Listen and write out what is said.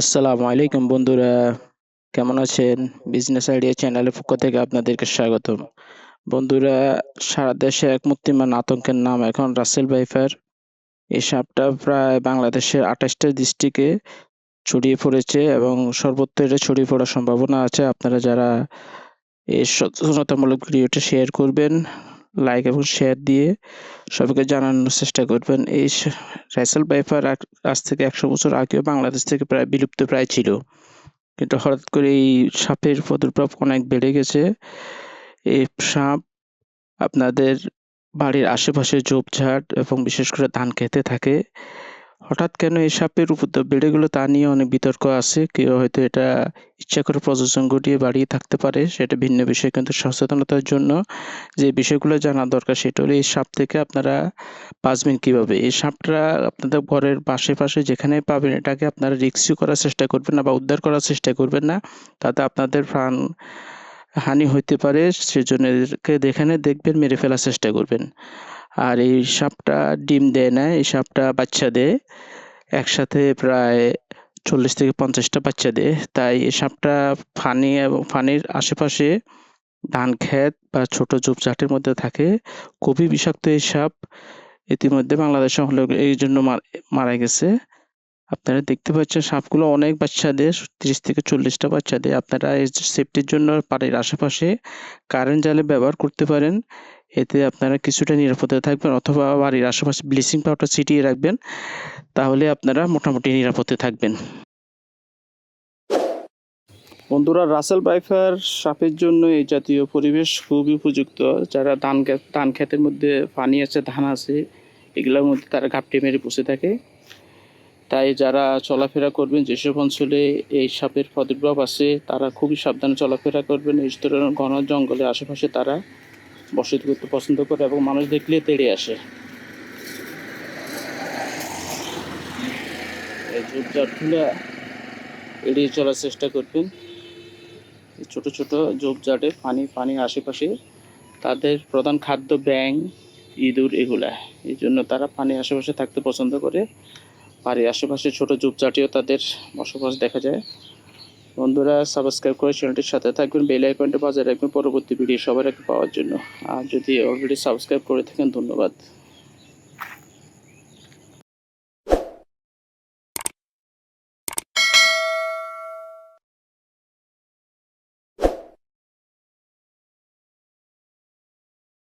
আসসালামু আলাইকুম বন্ধুরা, কেমন আছেন? বিজনেস আইডিয়া চ্যানেলের পক্ষ থেকে আপনাদেরকে স্বাগতম। বন্ধুরা, সারা দেশে এক মূর্তিমান আতঙ্কের নাম এখন রাসেল ভাইফার এই সাপটা প্রায় বাংলাদেশের আঠাশটা ডিস্ট্রিক্টে ছড়িয়ে পড়েছে এবং সর্বত্র এটা ছড়িয়ে পড়ার সম্ভাবনা আছে। আপনারা যারা এই সচেতনতামূলক ভিডিওটা শেয়ার করবেন লাইক এবং শেয়ার দিয়ে সবাইকে জানানোর চেষ্টা করবেন। এই রাইসেল বাইফার আজ থেকে একশো বছর আগেও বাংলাদেশ থেকে প্রায় বিলুপ্ত প্রায় ছিল। কিন্তু হঠাৎ করে এই সাপের প্রদুর্ভাব অনেক বেড়ে গেছে। এই সাপ আপনাদের বাড়ির আশেপাশে ঝোপঝাড় এবং বিশেষ করে ধান খেতে থাকে। হঠাৎ কেন এই সাপের উপদ্রব বেড়ে গেলো তা নিয়ে অনেক বিতর্ক আছে। কেউ হয়তো এটা ইচ্ছা করে প্রযোজন ঘটিয়ে বাড়িয়ে থাকতে পারে, সেটা ভিন্ন বিষয়। কিন্তু সচেতনতার জন্য যে বিষয়গুলো জানা দরকার, সেটা হলো এই সাপ থেকে আপনারা বাঁচবেন কীভাবে? এই সাপটা আপনাদের ঘরের পাশে পাশে যেখানে পাবেন, এটাকে আপনারা রিক্সিও করার চেষ্টা করবেন না বা উদ্ধার করার চেষ্টা করবেন না। তাতে আপনাদের প্রাণ হানি হইতে পারে, সেজন্য যেখানে দেখবেন, মেরে ফেলার চেষ্টা করবেন। আর এই সাপটা ডিম দেয় না, এই সাপটা বাচ্চা দেয়। একসাথে প্রায় চল্লিশ থেকে পঞ্চাশটা বাচ্চা দেয়। তাই এই সাপটা ফানি এবং ফানির আশেপাশে ধান ক্ষেত বা ছোট ঝোপঝাটের মধ্যে থাকে। খুবই বিষাক্ত এই সাপ। ইতিমধ্যে বাংলাদেশ এই জন্য মারা গেছে। আপনারা দেখতে পাচ্ছেন সাপগুলো অনেক বাচ্চা দেয়, তিরিশ থেকে চল্লিশটা বাচ্চা দেয়। আপনারা এই সেফটির জন্য বাড়ির আশেপাশে কারেন্ট জালে ব্যবহার করতে পারেন। এতে আপনারা কিছুটা নিরাপদে থাকবেন অথবা বাড়ির আশেপাশে ব্লিচিং পাউডার ছিটিয়ে রাখবেন, তাহলে আপনারা মোটামুটি নিরাপদে থাকবেন। বন্ধুরা, রাসেল বাইফার সাপের জন্য এই জাতীয় পরিবেশ খুবই উপযুক্ত। যারা ধান ধান ক্ষেতের মধ্যে পানি আছে, ধান আছে, এগুলোর মধ্যে তারা ঘাপটি মেরে বসে থাকে। তাই যারা চলাফেরা করবেন, যেসব অঞ্চলে এই সাপের প্রাদুর্ভাব আছে, তারা খুবই সাবধানে চলাফেরা করবেন। এই ধরনের ঘন জঙ্গলের আশেপাশে তারা বসতি করতে পছন্দ করে এবং মানুষ দেখলে তেড়ে আসে। এই এড়িয়ে চলার চেষ্টা করবেন। ছোট ছোট ঝোপঝাড়ে পানি, পানির আশেপাশে তাদের প্রধান খাদ্য ব্যাং ইঁদুর এগুলা। এই জন্য তারা পানির আশেপাশে থাকতে পছন্দ করে। বাড়ির আশেপাশে ছোট ঝোপঝাটিও তাদের বসবাস দেখা যায়। বন্ধুরা সাবস্ক্রাইব করে চ্যানেলটির সাথে থাকবেন বেল আইকনটা বাজে রাখবেন পরবর্তী ভিডিও সবার আগে পাওয়ার জন্য। আর যদি অলরেডি সাবস্ক্রাইব করে থাকেন, ধন্যবাদ।